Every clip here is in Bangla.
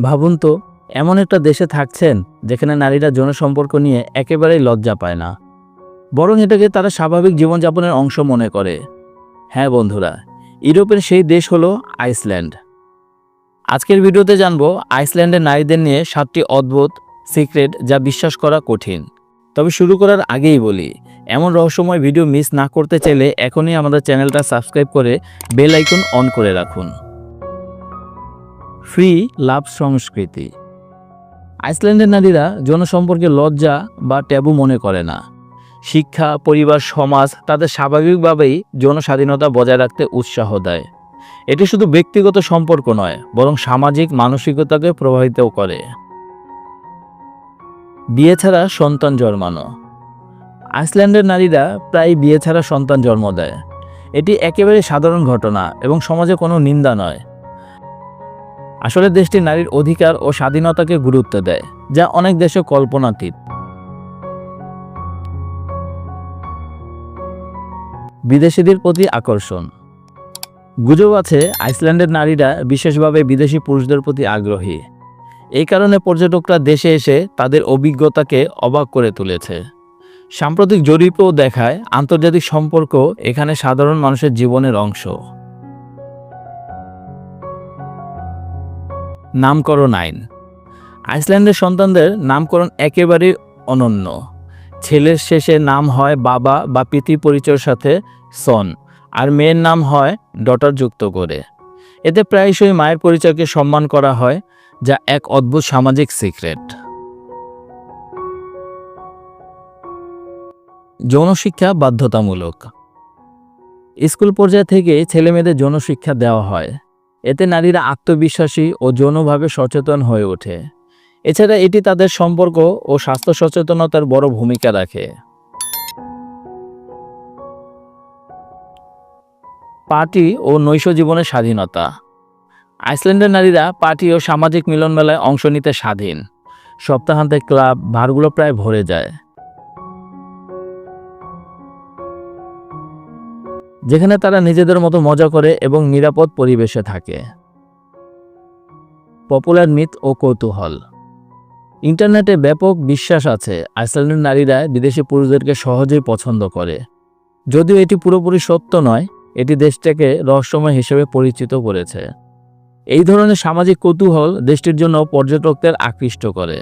ভাবুন তো, এমন একটা দেশে থাকছেন যেখানে নারীরা যৌন সম্পর্ক নিয়ে একেবারেই লজ্জা পায় না। বরং এটাকে তারা স্বাভাবিক জীবনযাপনের অংশ মনে করে। হ্যাঁ বন্ধুরা, ইউরোপের সেই দেশ হলো আইসল্যান্ড। আজকের ভিডিওতে জানব আইসল্যান্ডের নারীদের নিয়ে সাতটি অদ্ভুত সিক্রেট যা বিশ্বাস করা কঠিন। তবে শুরু করার আগেই বলি, এমন রহস্যময় ভিডিও মিস না করতে চাইলে এখনই আমাদের চ্যানেলটা সাবস্ক্রাইব করে বেল আইকন অন করে রাখুন। ফ্রি লাভ সংস্কৃতি। আইসল্যান্ডের নারীরা জনসম্পর্কে লজ্জা বা ট্যাবু মনে করে না। শিক্ষা, পরিবার, সমাজ তাদের স্বাভাবিকভাবেই জনস্বাধীনতা বজায় রাখতে উৎসাহ দেয়। এটি শুধু ব্যক্তিগত সম্পর্ক নয়, বরং সামাজিক মানসিকতাকে প্রভাবিতও করে। বিয়ে ছাড়া সন্তান জন্মানো। আইসল্যান্ডের নারীরা প্রায় বিয়ে ছাড়া সন্তান জন্ম দেয়। এটি একেবারে সাধারণ ঘটনা এবং সমাজে কোনো নিন্দা নয়। আসলে দেশটি নারীর অধিকার ও স্বাধীনতাকে গুরুত্ব দেয়, যা অনেক দেশে কল্পনাতীত। বিদেশিদের প্রতি আকর্ষণ। গুজব আছে, আইসল্যান্ডের নারীরা বিশেষভাবে বিদেশি পুরুষদের প্রতি আগ্রহী। এই কারণে পর্যটকরা দেশে এসে তাদের অভিজ্ঞতাকে অবাক করে তুলেছে। সাম্প্রতিক জরিপও দেখায়, আন্তর্জাতিক সম্পর্ক এখানে সাধারণ মানুষের জীবনের অংশ। নামকরণ আইন। আইসল্যান্ডের সন্তানদের নামকরণ একেবারেই অনন্য। ছেলের শেষে নাম হয় বাবা বা পিতৃ পরিচয়ের সাথে সন, আর মেয়ের নাম হয় ডটার যুক্ত করে। এতে প্রায়শই মায়ের পরিচয়কে সম্মান করা হয়, যা এক অদ্ভুত সামাজিক সিক্রেট। যৌন শিক্ষা বাধ্যতামূলক। স্কুল পর্যায় থেকে ছেলেমেয়েদের যৌন শিক্ষা দেওয়া হয়। এতে নারীরা আত্মবিশ্বাসী ও যৌনভাবে সচেতন হয়ে ওঠে। এছাড়া এটি তাদের সম্পর্ক ও স্বাস্থ্য সচেতনতার বড় ভূমিকা রাখে। পার্টি ও নৈশ জীবনের স্বাধীনতা। আইসল্যান্ডের নারীরা পার্টি ও সামাজিক মিলন মেলায় অংশ নিতে স্বাধীন। সপ্তাহান্তে ক্লাব, ভারগুলো প্রায় ভরে যায়। যেখানে তারা নিজেদের মতো মজা করে এবং নিরাপদ পরিবেশে থাকে। পপুলার মিথ ও কৌতূহল। ইন্টারনেটে ব্যাপক বিশ্বাস আছে, আইসল্যান্ডের নারীরা বিদেশি পুরুষদেরকে সহজেই পছন্দ করে। যদিও এটি পুরোপুরি সত্য নয়, এটি দেশটাকে রহস্যময় হিসেবে পরিচিত করেছে। এই ধরনের সামাজিক কৌতূহল দেশটির জন্য পর্যটকদের আকৃষ্ট করে।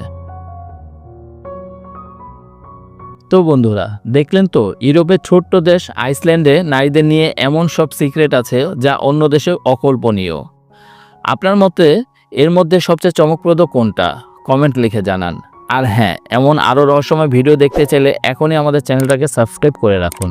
তো বন্ধুরা, দেখলেন তো? ইউরোপের ছোট্ট দেশ আইসল্যান্ডে নারীদের নিয়ে এমন সব সিক্রেট আছে যা অন্য দেশে অকল্পনীয়। আপনার মতে এর মধ্যে সবচেয়ে চমকপ্রদ কোনটা? কমেন্ট লিখে জানান। আর হ্যাঁ এমন আরও রহস্যময় ভিডিও দেখতে চাইলে এখনই আমাদের চ্যানেলটাকে সাবস্ক্রাইব করে রাখুন।